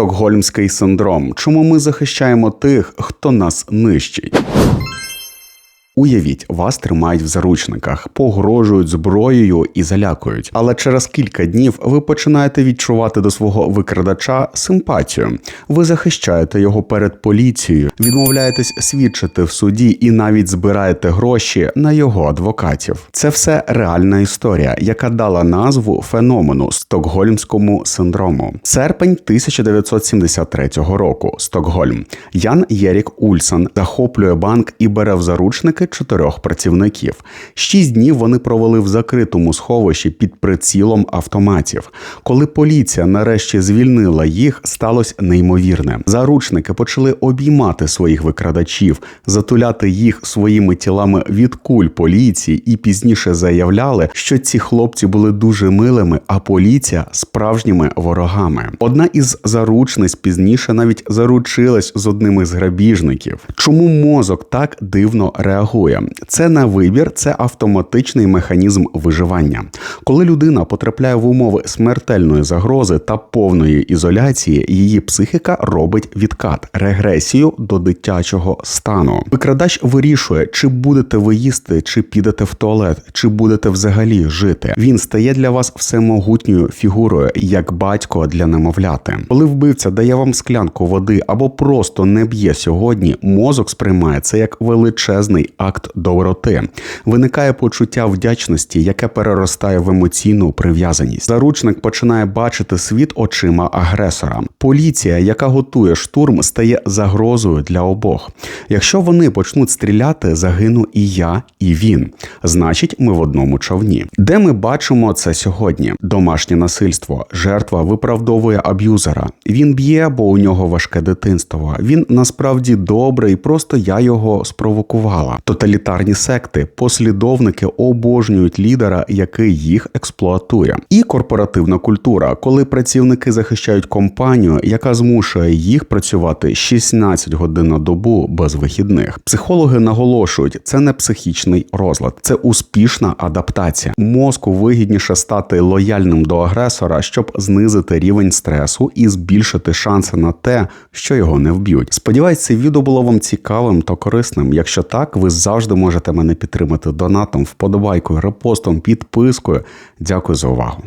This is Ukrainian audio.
Стокгольмський синдром. Чому ми захищаємо тих, хто нас нищить? Уявіть, вас тримають в заручниках, погрожують зброєю і залякують. Але через кілька днів ви починаєте відчувати до свого викрадача симпатію. Ви захищаєте його перед поліцією, відмовляєтесь свідчити в суді і навіть збираєте гроші на його адвокатів. Це все реальна історія, яка дала назву феномену стокгольмському синдрому. Серпень 1973 року. Стокгольм. Ян Єрік Ульсен захоплює банк і бере в заручники чотирьох працівників. Шість днів вони провели в закритому сховищі під прицілом автоматів. Коли поліція нарешті звільнила їх, сталося неймовірне. Заручники почали обіймати своїх викрадачів, затуляти їх своїми тілами від куль поліції і пізніше заявляли, що ці хлопці були дуже милими, а поліція справжніми ворогами. Одна із заручниць пізніше навіть заручилась з одним із грабіжників. Чому мозок так дивно реагує? Це не вибір, це автоматичний механізм виживання. Коли людина потрапляє в умови смертельної загрози та повної ізоляції, її психіка робить відкат, регресію до дитячого стану. Викрадач вирішує, чи будете ви їсти, чи підете в туалет, чи будете взагалі жити. Він стає для вас всемогутньою фігурою, як батько для немовляти. Коли вбивця дає вам склянку води або просто не б'є сьогодні, мозок сприймає це як величезний акт доброти. Виникає почуття вдячності, яке переростає в емоційну прив'язаність. Заручник починає бачити світ очима агресора. Поліція, яка готує штурм, стає загрозою для обох. Якщо вони почнуть стріляти, загину і я, і він. Значить, ми в одному човні. Де ми бачимо це сьогодні? Домашнє насильство. Жертва виправдовує аб'юзера. Він б'є, бо у нього важке дитинство. Він насправді добрий, просто я його спровокувала. Тоталітарні секти, послідовники обожнюють лідера, який їх експлуатує. І корпоративна культура, коли працівники захищають компанію, яка змушує їх працювати 16 годин на добу без вихідних. Психологи наголошують, це не психічний розлад, це успішна адаптація. Мозку вигідніше стати лояльним до агресора, щоб знизити рівень стресу і збільшити шанси на те, що його не вб'ють. Сподіваюсь, це відео було вам цікавим та корисним. Якщо так, ви завжди можете мене підтримати донатом, вподобайкою, репостом, підпискою. Дякую за увагу.